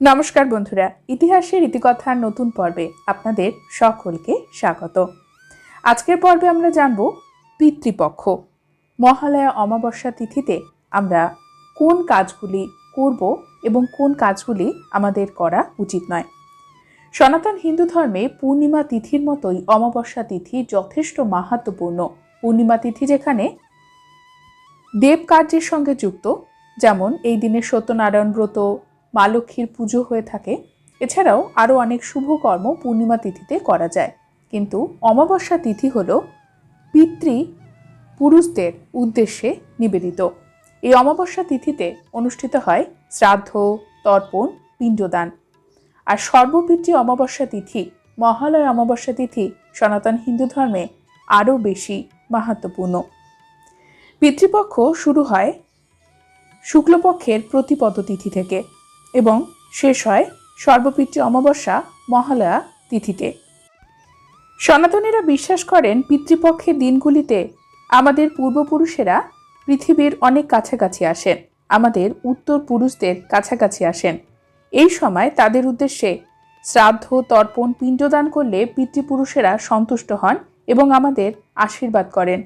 নমস্কার বন্ধুরা, ইতিহাসের ইতিকথার নতুন পর্বে আপনাদের সকলকে স্বাগত। আজকের পর্বে আমরা জানব পিতৃপক্ষ। মহালয়া অমাবস্যা তিথিতে আমরা কোন কাজগুলি করব এবং কোন কাজগুলি আমাদের করা উচিত নয়। সনাতন হিন্দু ধর্মে পূর্ণিমা তিথির মতোই অমাবস্যা তিথি যথেষ্ট মাহাত্মপূর্ণ পূর্ণিমা তিথি যেখানে দেব কার্যের সঙ্গে যুক্ত, যেমন এই দিনে সত্যনারায়ণ ব্রত মা লক্ষ্মীর পুজো হয়ে থাকে। এছাড়াও আরও অনেক শুভ কর্ম পূর্ণিমা তিথিতে করা যায়। কিন্তু অমাবস্যা তিথি হল পিতৃ পুরুষদের উদ্দেশ্যে নিবেদিত। এই অমাবস্যা তিথিতে অনুষ্ঠিত হয় শ্রাদ্ধ, তর্পণ, পিণ্ডদান। আর সর্বপিতৃ অমাবস্যা তিথি, মহালয় অমাবস্যা তিথি সনাতন হিন্দু ধর্মে আরও বেশি মাহাত্মপূর্ণ পিতৃপক্ষ শুরু হয় শুক্লপক্ষের প্রতিপদ তিথি থেকে। এবং শেষ হয় সর্বপিতৃ অমাবস্যা মহালয়া তিথিতে। সনাতনীরা বিশ্বাস করেন পিতৃপক্ষের দিনগুলিতে আমাদের পূর্বপুরুষেরা পৃথিবীর অনেক কাছাকাছি আসেন, আমাদের উত্তর পুরুষদের কাছাকাছি আসেন। এই সময় তাদের উদ্দেশ্যে শ্রাদ্ধ, তর্পণ, পিণ্ডদান করলে পিতৃপুরুষেরা সন্তুষ্ট হন এবং আমাদের আশীর্বাদ করেন।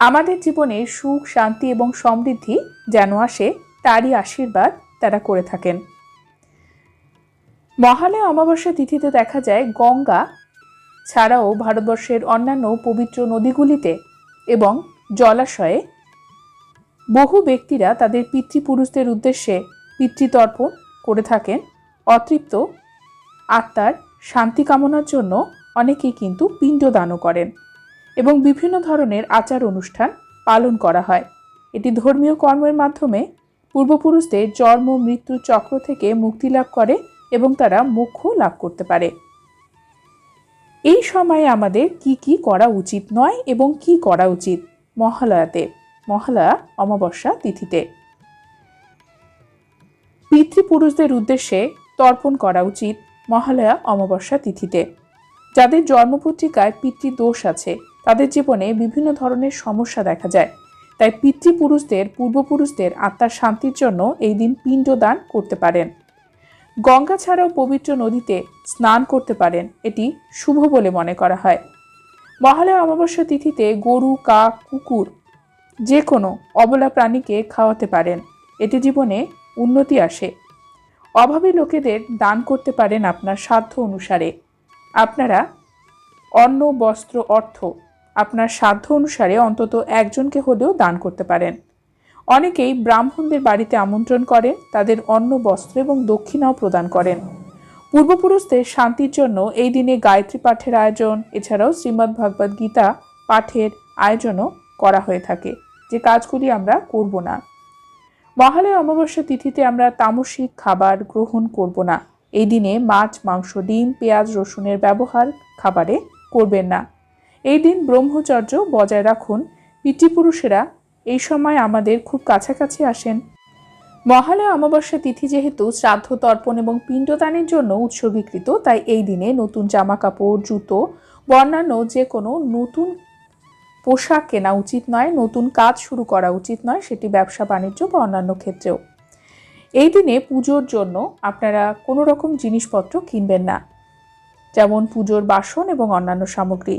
আমাদের জীবনে সুখ, শান্তি এবং সমৃদ্ধি যেন আসে, তারই আশীর্বাদ তারা করে থাকেন। মহালয়া অমাবস্যা তিথিতে দেখা যায় গঙ্গা ছাড়াও ভারতবর্ষের অন্যান্য পবিত্র নদীগুলিতে এবং জলাশয়ে বহু ব্যক্তিরা তাদের পিতৃপুরুষদের উদ্দেশ্যে পিতৃতর্পণ করে থাকেন। অতৃপ্ত আত্মার শান্তি কামনার জন্য অনেকেই কিন্তু পিণ্ডদানও করেন এবং বিভিন্ন ধরনের আচার অনুষ্ঠান পালন করা হয়। এটি ধর্মীয় কর্মের মাধ্যমে পূর্বপুরুষদের জন্ম, মৃত্যু চক্র থেকে মুক্তি লাভ করে এবং তারা মোক্ষ লাভ করতে পারে। এই সময়ে আমাদের কি কি করা উচিত নয় এবং কি করা উচিত? মহালয়াতে, মহালয়া অমাবস্যা তিথিতে। পিতৃপুরুষদের উদ্দেশ্যে তর্পণ করা উচিত মহালয়া অমাবস্যা তিথিতে। যাদের জন্মপত্রিকায় পিতৃদোষ আছে, তাদের জীবনে বিভিন্ন ধরনের সমস্যা দেখা যায়। তাই পিতৃপুরুষদের, পূর্বপুরুষদের আত্মার শান্তির জন্য এই দিন পিণ্ডদান করতে পারেন। গঙ্গা ছাড়াও পবিত্র নদীতে স্নান করতে পারেন, এটি শুভ বলে মনে করা হয়। মহালয়া অমাবস্যা তিথিতে গরু, কাক, কুকুর যে কোনো অবলা প্রাণীকে খাওয়াতে পারেন, এতে জীবনে উন্নতি আসে। অভাবী লোকেদের দান করতে পারেন আপনার সাধ্য অনুসারে। আপনারা অন্ন, বস্ত্র, অর্থ আপনার সাধ্য অনুসারে অন্তত একজনকে হলেও দান করতে পারেন। অনেকেই ব্রাহ্মণদের বাড়িতে আমন্ত্রণ করেন তাদের অন্ন, বস্ত্র এবং দক্ষিণাও প্রদান করেন। পূর্বপুরুষদের শান্তির জন্য এই দিনে গায়ত্রী পাঠের আয়োজন, এছাড়াও শ্রীমদ্ ভগবদ গীতা পাঠের আয়োজনও করা হয়ে থাকে। যে কাজগুলি আমরা করব না। মহালয়া অমাবস্যা তিথিতে আমরা তামসিক খাবার গ্রহণ করব না। এই দিনে মাছ, মাংস, ডিম, পেঁয়াজ, রসুনের ব্যবহার খাবারে করবেন না। এই দিন ব্রহ্মচর্য বজায় রাখুন। পিতৃপুরুষেরা এই সময় আমাদের খুব কাছাকাছি আসেন। মহালয়া অমাবস্যা তিথি যেহেতু শ্রাদ্ধ, তর্পণ এবং পিণ্ডদানের জন্য উৎসর্গীকৃত, তাই এই দিনে নতুন জামা কাপড় জুতো বা অন্যান্য যে কোনো নতুন পোশাক কেনা উচিত নয়, নতুন কাজ শুরু করা উচিত নয়, সেটি ব্যবসা, বাণিজ্য বা অন্যান্য ক্ষেত্রেও। এই দিনে পুজোর জন্য আপনারা কোনো রকম জিনিসপত্র কিনবেন না, যেমন পুজোর বাসন এবং অন্যান্য সামগ্রী।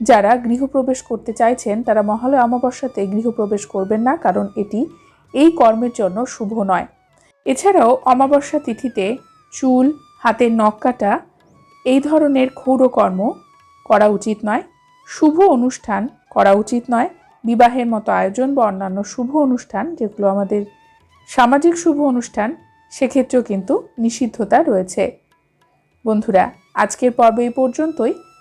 যারা গৃহপ্রবেশ করতে চাইছেন, তারা মহালয় অমাবস্যাতে গৃহপ্রবেশ করবেন না, কারণ এটি এই কর্মের জন্য শুভ নয়। এছাড়াও অমাবস্যা তিথিতে চুল, হাতের নখ কাটা, এই ধরনের ক্ষৌরকর্ম করা উচিত নয়। শুভ অনুষ্ঠান করা উচিত নয়। বিবাহের মতো আয়োজন বা অন্যান্য শুভ অনুষ্ঠান যেগুলো আমাদের সামাজিক শুভ অনুষ্ঠান, সেক্ষেত্রেও কিন্তু নিষিদ্ধতা রয়েছে। বন্ধুরা, আজকের পর্ব এই পর্যন্তই।